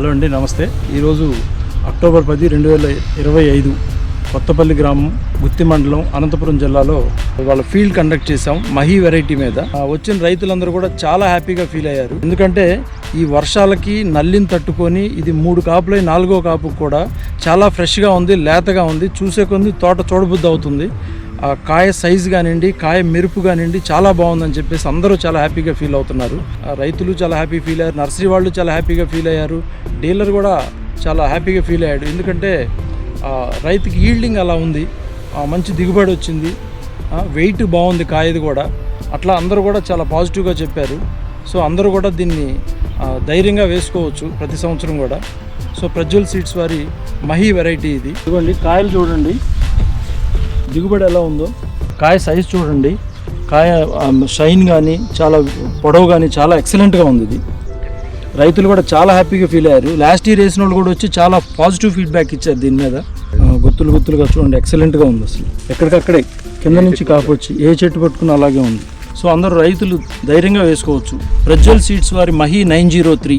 Hello అండి నమస్తే. ఈరోజు అక్టోబర్ పది రెండు వేల ఇరవై ఐదు కొత్తపల్లి గ్రామం గుత్తి మండలం అనంతపురం జిల్లాలో వాళ్ళ ఫీల్డ్ కండక్ట్ చేసాం మహి వెరైటీ మీద. వచ్చిన రైతులందరూ కూడా చాలా హ్యాపీగా ఫీల్ అయ్యారు. ఎందుకంటే ఈ వర్షాలకి నల్లిని తట్టుకొని ఇది మూడు కాపులై నాలుగో కాపు కూడా చాలా ఫ్రెష్గా ఉంది లేతగా ఉంది. చూసే కొంది తోట చూడబుద్ధి అవుతుంది. కాయ సైజ్ కానివ్వండి కాయ మెరుపు కానివ్వండి చాలా బాగుందని చెప్పేసి అందరూ చాలా హ్యాపీగా ఫీల్ అవుతున్నారు. రైతులు చాలా హ్యాపీ ఫీల్ అయ్యారు నర్సరీ వాళ్ళు చాలా హ్యాపీగా ఫీల్ అయ్యారు డీలర్ కూడా చాలా హ్యాపీగా ఫీల్ అయ్యాడు. ఎందుకంటే రైతుకి ఈల్డింగ్ అలా ఉంది మంచి దిగుబడి వచ్చింది వెయిట్ బాగుంది కాయది కూడా. అట్లా అందరూ కూడా చాలా పాజిటివ్గా చెప్పారు. సో అందరూ కూడా దీన్ని ధైర్యంగా వేసుకోవచ్చు ప్రతి సంవత్సరం కూడా. సో ప్రజ్వల్ సీడ్స్ వారి మహీ వెరైటీ ఇది. ఇదిగోండి కాయలు చూడండి. దిగుబడి ఎలా ఉందో? కాయ సైజ్ చూడండి. కాయ షైన్ కానీ చాలా పొడవు కానీ చాలా ఎక్సలెంట్గా ఉంది ఇది. రైతులు కూడా చాలా హ్యాపీగా ఫీల్ అయ్యారు. లాస్ట్ ఇయర్ వేసిన వాళ్ళు కూడా వచ్చి చాలా పాజిటివ్ ఫీడ్బ్యాక్ ఇచ్చారు దీని మీద. గుత్తులు గుత్తులుగా చూడండి ఎక్సలెంట్గా ఉంది అసలు. ఎక్కడికక్కడే కింద నుంచి కాపొచ్చి ఏ చెట్టు పట్టుకుని అలాగే ఉంది. సో అందరూ రైతులు ధైర్యంగా వేసుకోవచ్చు. ప్రజ్వల్ సీడ్స్ వారి మహి నైన్ జీరో త్రీ.